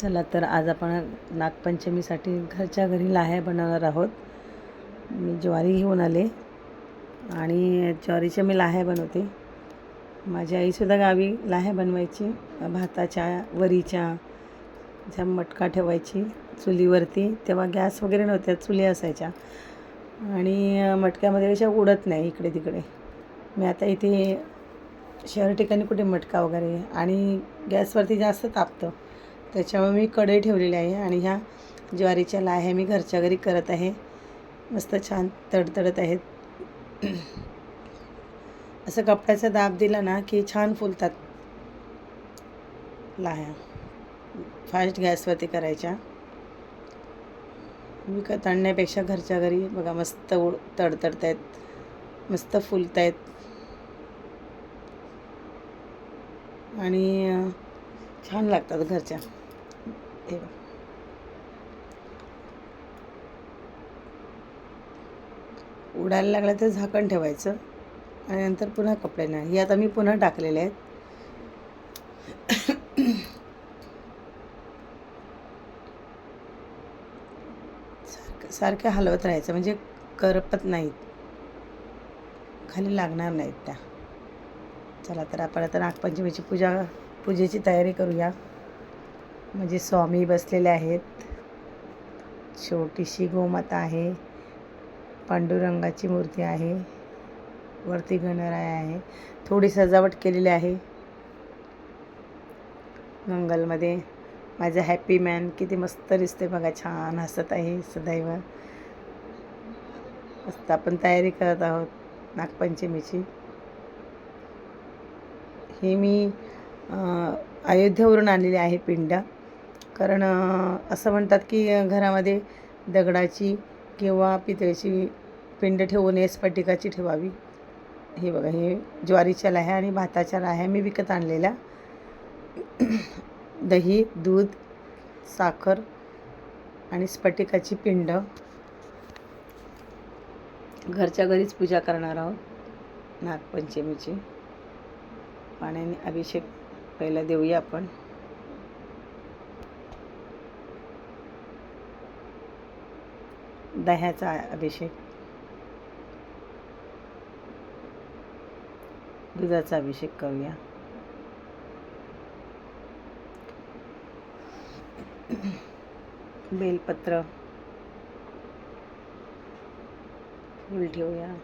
चला तर आज आपण नागपंचमीसाठी घरच्या घरी लाह्या बनवणार आहोत. मी ज्वारी घेऊन आले आणि ज्वारीच्या मी लाह्या बनवते. माझी आईसुद्धा गावी लाह्या बनवायची भाताच्या वरीच्या ज्या मटका ठेवायची चुलीवरती तेव्हा गॅस वगैरे नव्हत्या चुली असायच्या. आणि मटक्यामध्ये अशा उडत नाही इकडे तिकडे. मी आता इथे शहर ठिकाणी कुठे मटका वगैरे आणि गॅसवरती जास्त तापतं. त्याच्यामुळे मी कढई ठेवलेली आहे आणि ह्या ज्वारीच्या लाह्या मी घरच्या घरी करत आहे. मस्त छान तडतडत आहेत. असं कपड्याचा दाब दिला ना की छान फुलतात लाह्या. फास्ट गॅसवरती करायच्या. विकत आणण्यापेक्षा घरच्या घरी बघा मस्त उड तडतडत आहेत मस्त फुलत आहेत. आणि छान लागतात घरच्या. हे उडायला लागलं तर झाकण ठेवायचं आणि नंतर पुन्हा कपड्यानं हे आता मी पुन्हा टाकलेले आहेत. सारखं हलवत राहायचं. म्हणजे करपत नाहीत. खाली लागणार नाहीत त्या. चला तर आपण आता नागपंचमीची पूजा पूजेची तयारी करूया. म्हणजे स्वामी बसलेले आहेत. छोटीशी गोमाता आहे. पांडुरंगाची मूर्ती आहे. वरती गणराय आहे. थोडी सजावट केलेली आहे. मंगलमध्ये माझं हॅपी मॅन किती मस्त दिसते बघा. छान हसत आहे सदैव. मस्त आपण तयारी करत आहोत नागपंचमीची. हे मी अयोध्येवरून आणलेली आहे पिंड. कारण असं म्हणतात की घरामध्ये दगडाची किंवा पितळेची पिंड ठेवू नये स्फटिकाची ठेवावी. हे बघा हे ज्वारीच्या लाह्या आणि भाताच्या लाह्या मी विकत आणलेल्या. दही दूध साखर आणि स्फटिकाची पिंड. घरच्या घरीच पूजा करणार आहोत नागपंचमीची. पाण्याने अभिषेक पहिला देऊया आपण. दह्याचा अभिषेक. दुधाचा अभिषेक करूया. बेलपत्र. फूल ठेवूया.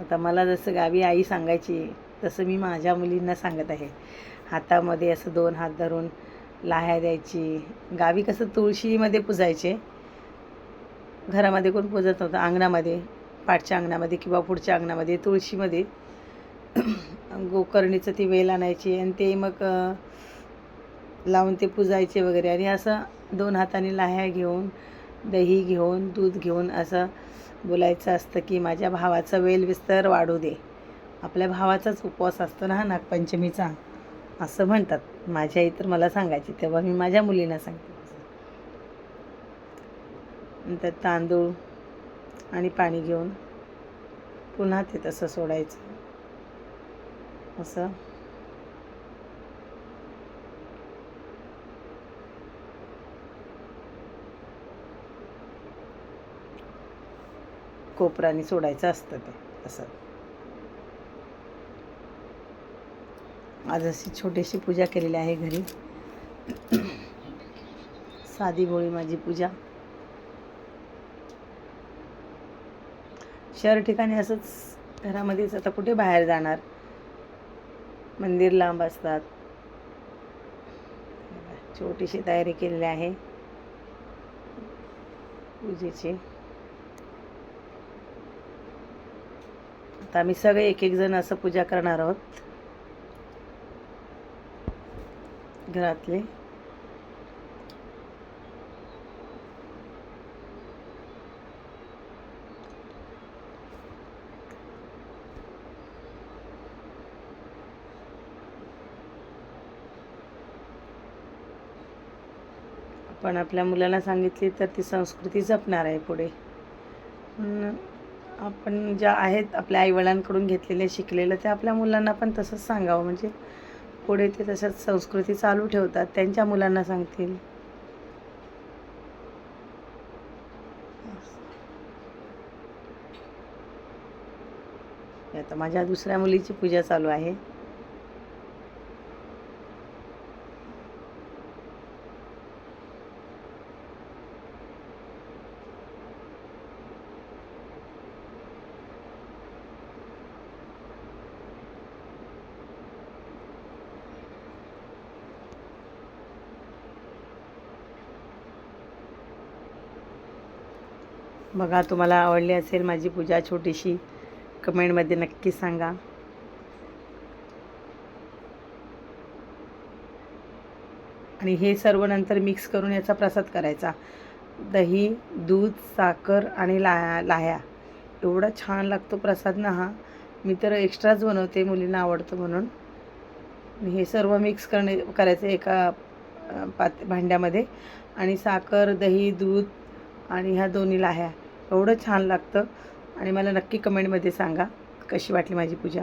आता मला जसं गावी आई सांगायची तसं मी माझ्या मुलींना सांगत आहे. हातामध्ये असं दोन हात धरून लाह्या द्यायची. गावी कसं तुळशीमध्ये पुजायचे. घरामध्ये कोण पूजत नव्हतं अंगणामध्ये पाठच्या अंगणामध्ये किंवा पुढच्या अंगणामध्ये तुळशीमध्ये. गोकर्णीचं ती वेल आणायची आणि ते मग लावून ते पुजायचे वगैरे. आणि असं दोन हाताने लाह्या घेऊन दही घेऊन दूध घेऊन असं बोलायचं असतं की माझ्या भावाचा वेलविस्तर वाढू दे. आपल्या भावाचाच उपवास असतो ना हा नागपंचमीचा? असं म्हणतात. माझ्या आई तर मला सांगायची तेव्हा मी माझ्या मुलींना सांगते. नंतर तांदूळ आणि पाणी घेऊन पुन्हा ते तसं सोडायचं. असं. कोपराने सोडायचं असतं ते असं. आज अशी छोटीशी पूजा केलेली आहे घरी. साधी भोळी माझी पूजा. शहर ठिकाणी असंच घरामध्येच आता कुठे बाहेर जाणार? मंदिर लांब असतात. छोटीशी तयारी केलेली आहे. पूजेची. आता आम्ही सगळे एक एक जण असं पूजा करणार आहोत. घरातले. आपण आपल्या मुलांना सांगितली तर ती संस्कृती जपणार आहे पुढे. आपण ज्या आहेत आपल्या आईवडिलांकडून घेतलेले शिकलेलं ते आपल्या मुलांना पण तसंच सांगावं. म्हणजे पुढे ते तसंच संस्कृती चालू ठेवतात त्यांच्या मुलांना सांगतील. आता माझ्या दुसऱ्या मुलीची पूजा चालू आहे. बघा तुम्हाला आवडली असेल माझी पूजा छोटीशी कमेंटमध्ये नक्की सांगा. आणि हे सर्व नंतर मिक्स करून याचा प्रसाद करायचा. दही दूध साखर आणि ला लाह्या. एवढा छान लागतो प्रसाद ना हा. मी तर एक्स्ट्राच बनवते मुलींना आवडतं म्हणून. हे सर्व मिक्स करणे करायचं एका पात भांड्यामध्ये. आणि साखर दही दूध आणि ह्या दोन्ही लाह्या. एवढं छान लागतं. आणि मला नक्की कमेंटमध्ये सांगा कशी वाटली माझी पूजा.